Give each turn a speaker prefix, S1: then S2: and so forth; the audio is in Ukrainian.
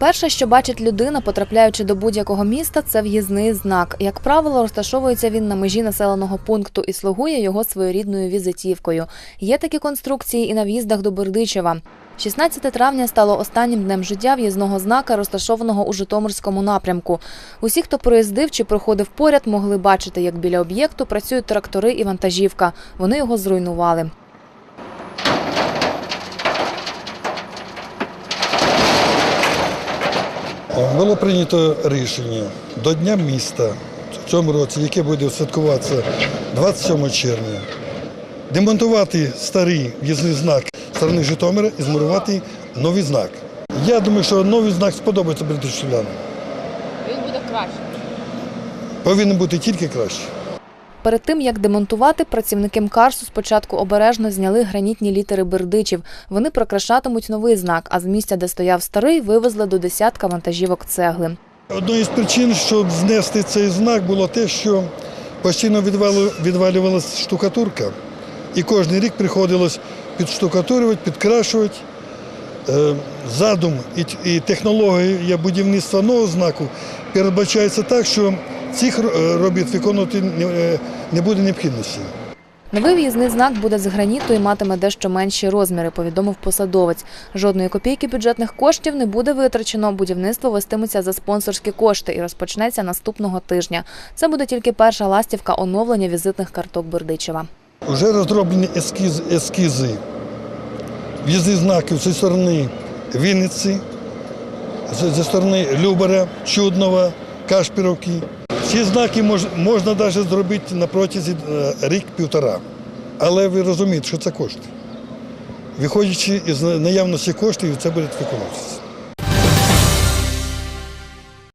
S1: Перше, що бачить людина, потрапляючи до будь-якого міста, це в'їзний знак. Як правило, розташовується він на межі населеного пункту і слугує його своєрідною візитівкою. Є такі конструкції і на в'їздах до Бердичева. 16 травня стало останнім днем життя в'їзного знака, розташованого у Житомирському напрямку. Усі, хто проїздив чи проходив поряд, могли бачити, як біля об'єкту працюють трактори і вантажівка. Вони його зруйнували.
S2: Було прийнято рішення до Дня міста в цьому році, яке буде святкуватися 27 червня, демонтувати старий в'їзний знак сторони Житомира і змурувати новий знак. Я думаю, що новий знак сподобається бритишчанам.
S3: Він буде краще.
S2: Повинен бути тільки краще.
S1: Перед тим як демонтувати, працівники МКАРСу спочатку обережно зняли гранітні літери бердичів. Вони прикрашатимуть новий знак, а з місця, де стояв старий, вивезли до десятка вантажівок цегли.
S2: Одною з причин, щоб знести цей знак, було те, що постійно відвалювалася штукатурка, і кожен рік приходилось підштукатурювати, підкрашувати. Е, Задум і, і технологія будівництва нового знаку передбачається так, що цих е, робіт виконувати не, е, буде необхідності.
S1: Новий в'їзний знак буде з граніту і матиме дещо менші розміри, повідомив посадовець. Жодної копійки бюджетних коштів не буде витрачено. Будівництво вестиметься за спонсорські кошти і розпочнеться наступного тижня. Це буде тільки перша ластівка оновлення візитних карток Бердичева.
S2: Вже розроблені ескіз, ескізи, в'їзні знаки зі сторони Вінниці, зі сторони Любаря, Чуднова, Кашпіровки. Ці знаки можна навіть зробити на протязі е, рік-півтора. Але ви розумієте, що це кошти. Виходячи із наявності коштів, це буде виконуватися.